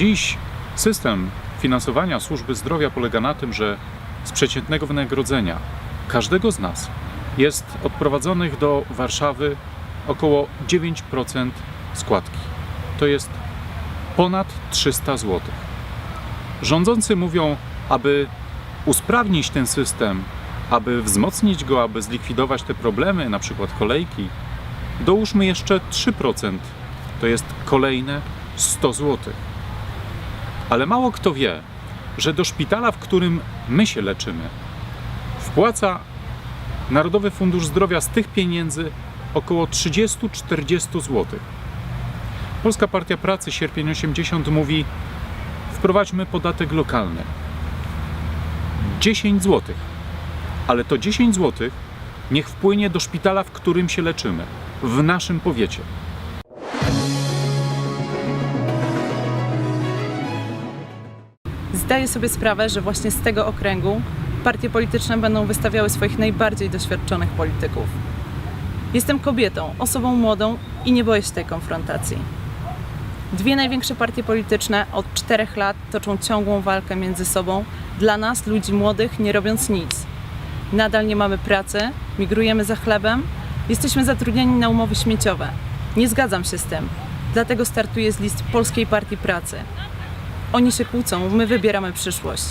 Dziś system finansowania służby zdrowia polega na tym, że z przeciętnego wynagrodzenia każdego z nas jest odprowadzonych do Warszawy około 9% składki. To jest ponad 300 zł. Rządzący mówią, aby usprawnić ten system, aby wzmocnić go, aby zlikwidować te problemy, na przykład kolejki, dołóżmy jeszcze 3%. To jest kolejne 100 zł. Ale mało kto wie, że do szpitala, w którym my się leczymy, wpłaca Narodowy Fundusz Zdrowia z tych pieniędzy około 30-40 zł. Polska Partia Pracy sierpień 80 mówi: wprowadźmy podatek lokalny. 10 zł. Ale to 10 zł niech wpłynie do szpitala, w którym się leczymy, w naszym powiecie. Zdaję sobie sprawę, że właśnie z tego okręgu partie polityczne będą wystawiały swoich najbardziej doświadczonych polityków. Jestem kobietą, osobą młodą i nie boję się tej konfrontacji. Dwie największe partie polityczne od czterech lat toczą ciągłą walkę między sobą dla nas, ludzi młodych, nie robiąc nic. Nadal nie mamy pracy, migrujemy za chlebem, jesteśmy zatrudniani na umowy śmieciowe. Nie zgadzam się z tym, dlatego startuję z list Polskiej Partii Pracy. Oni się kłócą, my wybieramy przyszłość.